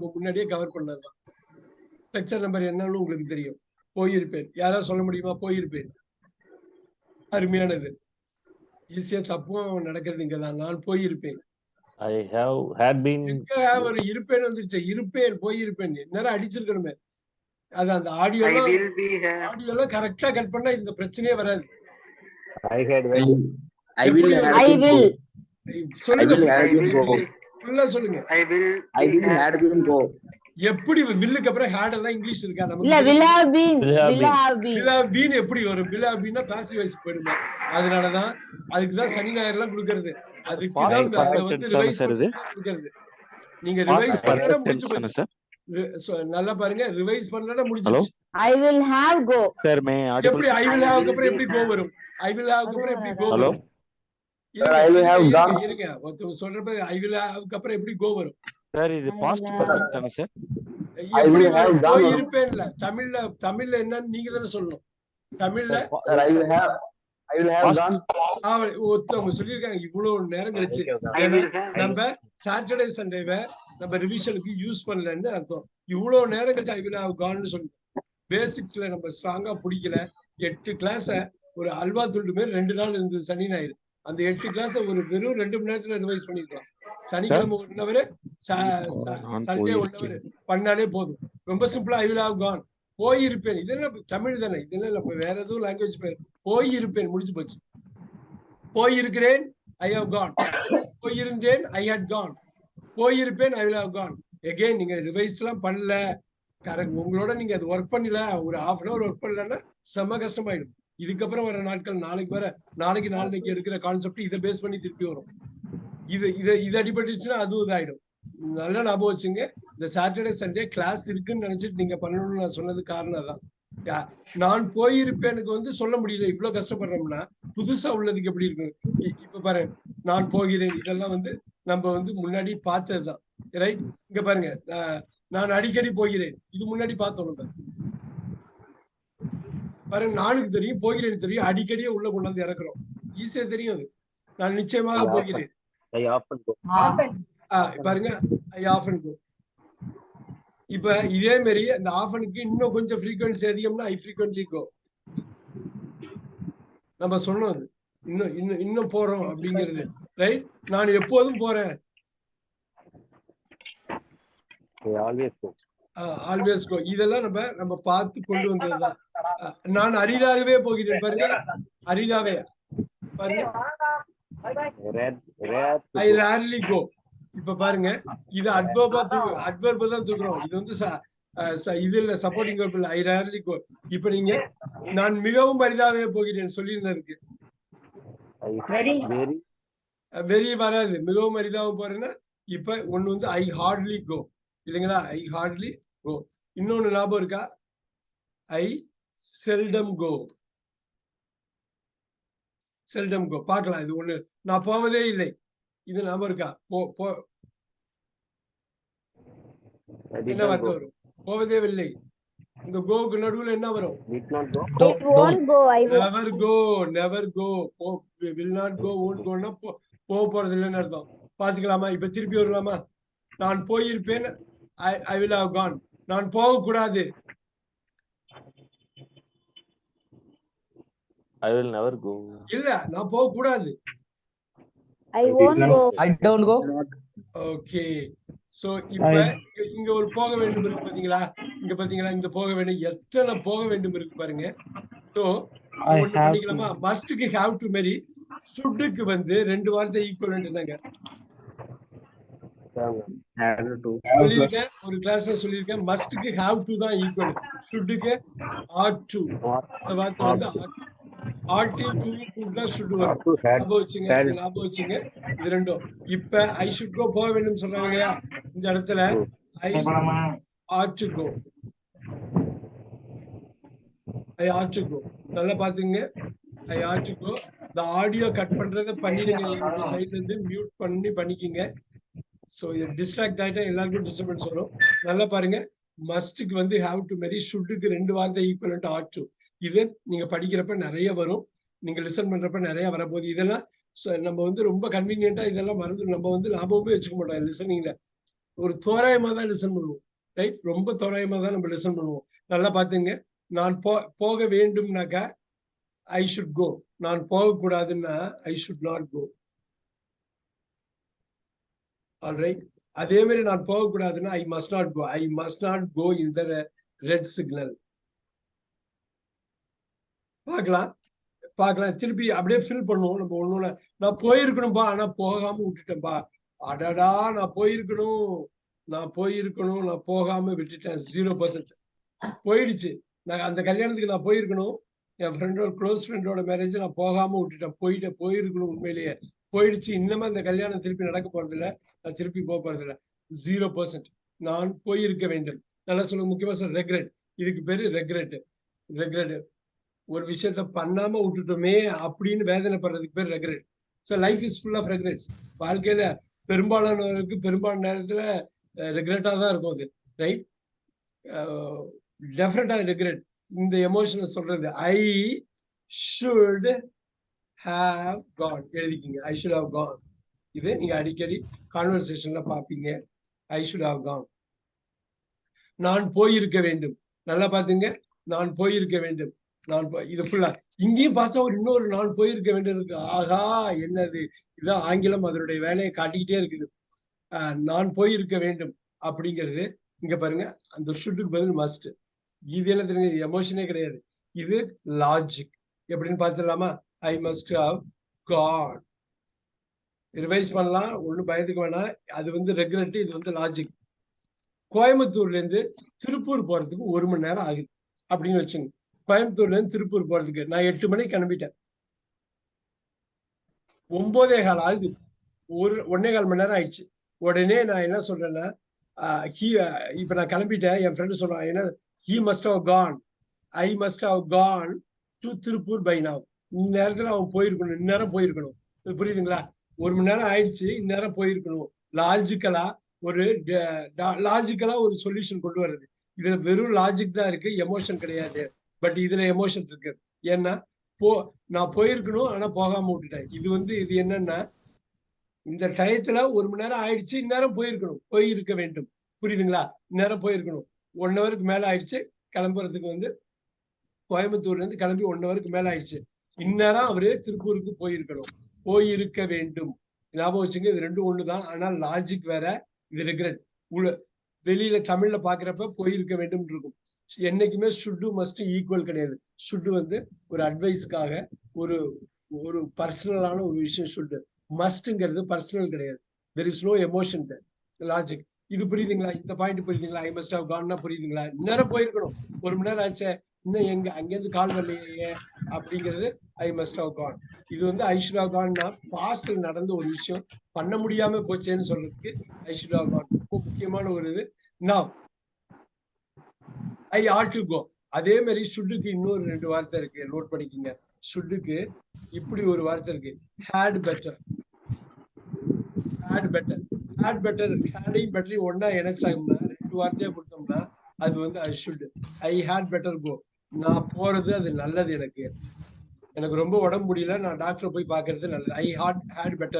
முன்னாடியே cover பண்ணதுதான். Structure number என்னன்னு உங்களுக்கு தெரியும். போயிருப்பேன். யாராவது சொல்ல முடியுமா? போயிருப்பேன். அருமையானது. ஈஸியா தப்பும் நடக்கிறது இங்கதான். நான் போயிருப்பேன். ஒரு இருப்பேன் வந்துருச்சு. இருப்பேன் போயிருப்பேன். நேரம் அடிச்சிருக்கணுமே. அது அந்த here. ஆடியோலாம் கரெக்டா கட் பண்ணா இந்த பிரச்சனையே வராது. சொல்லுங்க. ஃபுல்லா சொல்லுங்க I will I be will here. had been go. எப்படி வில்லுக்கு அப்புறம் ஹேட் எல்லாம் இங்கிலீஷ் இருக்கா இல்ல நமக்கு will have been Will have will been. have been பிலா பீன் எப்படி வரும் பிலா பீனா பாசிவ் வாய்ஸ் போயிடுமே அதனாலதான் அதுக்குதான் சனி ஞாயிறு எல்லாம் கொடுக்கறது அதுக்கு தான் அதை வந்து தானே ரிவைஸ்? கொடுக்கறது நீங்க ரிவைஸ் பண்ணா முடிஞ்சு தானே போச்சு sir? ரி- சொ- நல்லா பாருங்க ரிவைஸ் பண்ணா? முடிஞ்சிருச்சு I will have go Sir, may I audible? எப்படி I? Will I have will அப்புறம் எப்படி கோ. வரும் ஐ வில் ஹேவ் அப்புறம் எப்படி கோ Hello? வரும் சொல்றப்ப ஐ வில் அப்புறம் எப்படி கோ வரும்? இது தானே. இருப்பேன்ல. தமிழ்ல தமிழ்ல என்னன்னு நீங்க தானே சொல்லணும். தமிழ்ல ஒருத்தவங்க சொல்லியிருக்காங்க இவ்வளவு நேரம் கழிச்சு. நம்ம சாட்டர்டே சண்டேவை நம்ம ரிவிஷனுக்கு யூஸ் பண்ணலன்னு அர்த்தம். இவ்வளவு நேரம் கழிச்சு ஐ வில் ஹவ் கான்னு சொல்லி பேசிக்ஸ்ல நம்ம ஸ்ட்ராங்கா பிடிக்கல. எட்டு கிளாஸ ஒரு அல்வா துண்டு பேர் ரெண்டு நாள் இருந்தது சனி ஞாயிறு. அந்த எட்டு கிளாஸ ஒரு வெறும் ரெண்டு மணி நேரத்துல ரிவைஸ் பண்ணிருக்கலாம் சனிக்கிழமை நான் சண்டே போயிருக்கேன். பண்ணாலே போதும். ரொம்ப சிம்பிளா ஐ வில் ஹவ் கான் போயிருப்பேன். இதெல்லாம் தமிழ் தானே. இதெல்லாம் நம்ம வேற எதுவும் லாங்குவேஜ் பேர். போயிருப்பேன். முடிஞ்சு போச்சு. போயிருக்கிறேன் ஐ ஹவ் கான் போயிருந்தேன் ஐ ஹட் கான் போயிருப்பேன் I will have gone again நீங்க ரிவைஸ் எல்லாம் பண்ணல. கரெக்ட் உங்களோட நீங்க அது ஒர்க் பண்ணல. ஒரு ஹாஃப் அன் அவர் ஒர்க் பண்ணலன்னா செம்ம கஷ்டமாயிடும். இதுக்கப்புறம் வர நாட்கள் நாளைக்கு வர நாளைக்கு நாளைக்கு எடுக்கிற கான்செப்ட் இதை பேஸ் பண்ணி திருப்பி வரும். இது இதை இது அடிபட்டுச்சுன்னா அதுவும் இதாயிடும். நல்ல ஞாபகம் வச்சுங்க இந்த சாட்டர்டே சண்டே கிளாஸ் இருக்குன்னு நினைச்சிட்டு நீங்க பண்ணணும்னு நான் சொன்னது காரணம் தான் யா- நான் போயிருப்பேனுக்கு வந்து சொல்ல முடியல இவ்வளவு கஷ்டப்படுறோம்னா புதுசா உள்ளதுக்கு எப்படி இருக்கும்? இப்ப பாரு நான் போகிறேன் இதெல்லாம் வந்து நம்ம வந்து முன்னாடி பார்த்ததுதான். ரைட் இங்க பாருங்க நான் நான் அடிக்கடி போகிறேன் இது முன்னாடி பார்த்தோம் நம்ம. பாருங்க நானுக்கு தெரியும் போகிறேன் தெரியும் அடிக்கடியே உள்ள கொண்டாந்து இறக்குறோம். ஈஸியா தெரியும் அது. நான் நிச்சயமாக போகிறேன். பாருங்க ஐ ஆஃபன் கோ இப்ப இதே மாதிரி அந்த ஆஃபனுக்கு இன்னும் கொஞ்சம் ஃப்ரீக்வன்சி அதிகம்னா ஐ ஃப்ரீக்வெண்ட்லி கோ நம்ம சொன்னோம் அது. இன்னும் இன்னும் இன்னும் போறோம் அப்படிங்கிறது. ரைட் நான் எப்போதும் போறேன். ஆல்வேஸ் கோ இதெல்லாம் நம்ம நம்ம பார்த்து கொண்டு வந்ததுதான். நான் அரிதாகவே போகிறேன் பாருங்க. அரிதாவே. பாருங்க. ஐ. ரேர்லி கோ இப்ப பாருங்க இது அட்வர்பா தூக்கு அட்வர்பா தான் தூக்குறோம். இது வந்து இது இல்ல சப்போர்ட்டிங் வேர்ப் இல்ல. ஐ ரேர்லி கோ இப்ப நீங்க நான் மிகவும் அரிதாகவே போகிறேன் சொல்லியிருந்தா இருக்கு I Very. very வெறி வராது. மிகவும் அரிதாக போறேன்னா இப்ப ஒண்ணு வந்து ஐ ஹார்ட்லி கோ இல்லைங்களா? ஐ ஹார்ட்லி கோ இன்னொன்னு ஞாபகம் இருக்கா? ஐ செல்டம் கோ செல்டம் கோ பார்க்கலாம் இது ஒண்ணு. நான் போவதே இல்லை. இது ஞாபகம் இருக்கா? போ போ. என்ன not வார்த்தை go. வரும்? போவதே இல்லை. இந்த கோவுக்கு நடுவுல என்ன வரும்? Never go never go will not go won't கோன்னா போக போறது இல்லைன்னு அர்த்தம். பாத்துக்கலாமா இப்ப திருப்பி வரலாமா நான் போயிருப்பேன். ஐ வில் ஹவ் கான் நான் போக கூடாது I will never go. இல்ல நான் போக கூடாது I won't go. I don't go. Okay so இப்ப இங்க- இங்க ஒரு போக வேண்டும் இருக்கு பாத்தீங்களா? இங்க பாத்தீங்களா? இந்த போக வேண்டும். எத்தனை போக வேண்டும் இருக்கு பாருங்க. சோ பண்ணிக்கலாமா? மஸ்டுக்கு ஹாவ் டு மேரி சுட்டுக்கு வந்து ரெண்டு வார்த்தை ஈக்குவல். சொல்லியிருக்கேன் ஒரு கிளாஸ்ல சொல்லியிருக்கேன் மஸ்டுக்கு ஹாவ் டு தான் ஈக்குவல் ஷுட்டுக்கு ஆட் டு அந்த வார்த்தை வந்து ஆட் டு டு ஈக்குவல் தான் ஷுட் வரும். To had. ஞாபகம் வச்சுங்க ஞாபகம் வச்சுங்க இது ரெண்டும். இப்ப ஐ ஷுட் கோ போக வேண்டும் சொல்றாங்க இல்லையா? இந்த இடத்துல I ought to go I ought to go நல்லா பாத்துங்க ஐ ஆட் டு கோ இந்த ஆடியோ கட் பண்றத பண்ணிடுங்க. சைடுல இருந்து மியூட் பண்ணி பண்ணிக்கிங்க. சோ இது டிஸ்ட்ராக்ட் ஆயிட்டா எல்லாருக்கும் டிஸ்டர்பன்ஸ் வரும் நல்லா பாருங்க. மஸ்டுக்கு வந்து ஹாவ் டு மெரி ஷுட்டுக்கு ரெண்டு வார்த்தை ஈக்குவல் ஆட் டு இது நீங்க படிக்கிறப்ப நிறைய வரும். நீங்க லிசன் பண்றப்ப நிறைய வரப்போகுது. இதெல்லாம் நம்ம வந்து ரொம்ப கன்வீனியன்ட்டா இதெல்லாம் மறந்து நம்ம வந்து லாபமே வச்சுக்க மாட்டோம். லிசனிங்ல ஒரு தோராயமா தான் லிசன் பண்ணுவோம். ரைட் ரொம்ப தோராயமா தான் நம்ம லிசன் பண்ணுவோம். நல்லா பாத்துங்க நான் போ போக வேண்டும்னாக்கா ஐ ஷுட் கோ நான் போகக்கூடாதுன்னா I should not go alright அதே மாதிரி நான் போகக்கூடாதுன்னா I must not go I must not go in the red signal பார்க்கலாம். பார்க்கலாம். திருப்பி அப்படியே ஃபில் பண்ணுவோம். நம்ம ஒண்ணு நான் போயிருக்கணும்பா. ஆனா போகாம விட்டுட்டேன்பா. அடடா நான் போயிருக்கணும். நான் போயிருக்கணும். நான் போகாம விட்டுட்டேன். ஜீரோ பர்சன்ட் போயிடுச்சு. நான் அந்த கல்யாணத்துக்கு நான் போயிருக்கணும். என் ஃப்ரெண்டோட க்ளோஸ் ஃப்ரெண்டோட மேரேஜ் நான் போகாம விட்டுட்டேன். போயிட்டேன். போயிருக்கணும் உண்மையிலேயே. போயிடுச்சு. இன்னமும் அந்த கல்யாணம் திருப்பி நடக்க போறது இல்ல நான் திருப்பி போக போறது இல்ல ஜீரோ பர்சன்ட் நான் போயிருக்க வேண்டும். நல்லா சொல்லுங்க முக்கியமா சொல்ல ரெக்ரெட் இதுக்கு பேரு ரெக்ரெட் ரெக்ரெட் ஒரு விஷயத்த பண்ணாம விட்டுட்டோமே அப்படின்னு வேதனைப்படுறதுக்கு பேர் regret so life is full of regrets வாழ்க்கையில பெரும்பாலானவருக்கு பெரும்பாலான நேரத்துல ரெக்ரெட்டா தான் இருக்கும் அது. ரைட் டெஃபினட்டா ரெக்ரெட் இந்த எமோஷனை சொல்றது ஐ ஷுட் ஹாவ் கான் எழுதிக்கிங்க. ஐ ஷுட் ஹவ் கான் இது நீங்க அடிக்கடி கான்வர்சேஷன்ல பாப்பீங்க. ஐ ஷுட் ஹவ் கான் நான் போயிருக்க வேண்டும். நல்லா பாத்துங்க. நான் போயிருக்க வேண்டும். நான் இது ஃபுல்லா இங்கேயும் பார்த்தா ஒரு இன்னொரு நான் போயிருக்க வேண்டும் இருக்கு. ஆகா என்னது? இதான் ஆங்கிலம் அதனுடைய வேலையை காட்டிக்கிட்டே இருக்குது. ஆஹ் நான் போயிருக்க வேண்டும் அப்படிங்கிறது இங்க பாருங்க. அந்த ஷுட்டுக்கு பதில் மஸ்ட் இது என்ன தெரியுங்க எமோஷனே கிடையாது. இது லாஜிக் எப்படின்னு பார்த்துடலாமா? I must have got revise பண்ணலாம் ஒண்ணும் பயந்துக்க வேணாம். அது வந்து ரெகுலட் இது வந்து லாஜிக் கோயம்புத்தூர்லேருந்து திருப்பூர் போறதுக்கு ஒரு மணி நேரம் ஆகுது. அப்படின்னு வச்சுங்க. கோயம்புத்தூர்ல இருந்து திருப்பூர் போறதுக்கு நான் எட்டு மணிக்கு கிளம்பிட்டேன். ஒன்பதே கால் ஆகுது. ஒரு ஒன்னே கால் மணி நேரம் ஆயிடுச்சு. உடனே நான் என்ன சொல்றேன்னா ஹீ இப்போ நான் கிளம்பிட்டேன். என் ஃப்ரெண்டு சொல்றான் என்ன he must have gone I must have gone to Tiruppur by now இந்நேரத்துல அவன் போயிருக்கணும். இந்நேரம் போயிருக்கணும். புரியுதுங்களா? ஒரு மணி நேரம் ஆயிடுச்சு இந்நேரம் போயிருக்கணும். லாஜிக்கலா ஒரு லாஜிக்கலா ஒரு சொல்யூஷன் கொண்டு வர்றது. இதுல வெறும் லாஜிக் தான் இருக்கு எமோஷன் கிடையாது. பட் இதுல எமோஷன் இருக்கு. ஏன்னா போ நான் போயிருக்கணும் ஆனா போகாம விட்டுட்டேன். இது வந்து இது என்னன்னா இந்த டயத்துல ஒரு மணி நேரம் ஆயிடுச்சு இந்நேரம் போயிருக்கணும். போயிருக்க வேண்டும். புரியுதுங்களா? இந்நேரம் போயிருக்கணும். ஒன் ஹவருக்கு மேல ஆயிடுச்சு கிளம்புறதுக்கு வந்து கோயம்புத்தூர்ல இருந்து கிளம்பி ஒன் ஹவருக்கு மேல ஆயிடுச்சு. இந்நேரம் அவரு திருப்பூருக்கு போயிருக்கணும். போயிருக்க வேண்டும். ஞாபகம் வச்சுங்க இது ரெண்டும் ஒண்ணுதான். ஆனா லாஜிக் வேற இது ரெக்ரெட் உள்ள வெளியில தமிழ்ல பாக்குறப்ப போயிருக்க வேண்டும் இருக்கும். என்னைக்குமே ஷுட்டு மஸ்ட் ஈக்குவல் கிடையாது. ஷுட்டு வந்து ஒரு அட்வைஸ்க்காக ஒரு ஒரு பர்சனலான ஒரு விஷயம் ஷுட்டு மஸ்ட்ங்கிறது பர்சனல் கிடையாது. There is no emotion logic இது புரியுதுங்களா? இந்த பாயிண்ட் புரியுதுங்களா? ஐ மஸ்ட் ஹவ் கான்னா புரியுதுங்களா? இந்நேரம் போயிருக்கணும். ஒரு மணி நேரம் ஆச்சு. இன்னும் எங்க அங்கேருந்து கால் வரலையே அப்படிங்கிறது ஐ மஸ்ட் ஹவ் கான் இது வந்து ஐ ஷுட் ஹவ் கான்னா பாஸ்ட்ல நடந்த ஒரு விஷயம். பண்ண முடியாம போச்சேன்னு சொல்றதுக்கு ஐ ஷுட் ஹவ் கான் ரொம்ப முக்கியமான ஒரு இது. நான் ஐ ஆட் டு கோ அதே மாதிரி ஷுட்டுக்கு இன்னொரு ரெண்டு வார்த்தை இருக்கு. நோட் பண்ணிக்கோங்க. ஷுட்டுக்கு இப்படி ஒரு வார்த்தை இருக்கு. Had better had better had better ஹேடையும் பெட்டரையும் ஒன்னா இணைச்சாங்கன்னா ரெண்டு வார்த்தையா கொடுத்தோம்னா அது வந்து I should I had better go நான் போறது அது நல்லது எனக்கு. எனக்கு ரொம்ப உடம்பு முடியல. நான் டாக்டரை போய் பாக்குறது நல்லது. ஐ ஹாட் ஹேட் பெட்டர்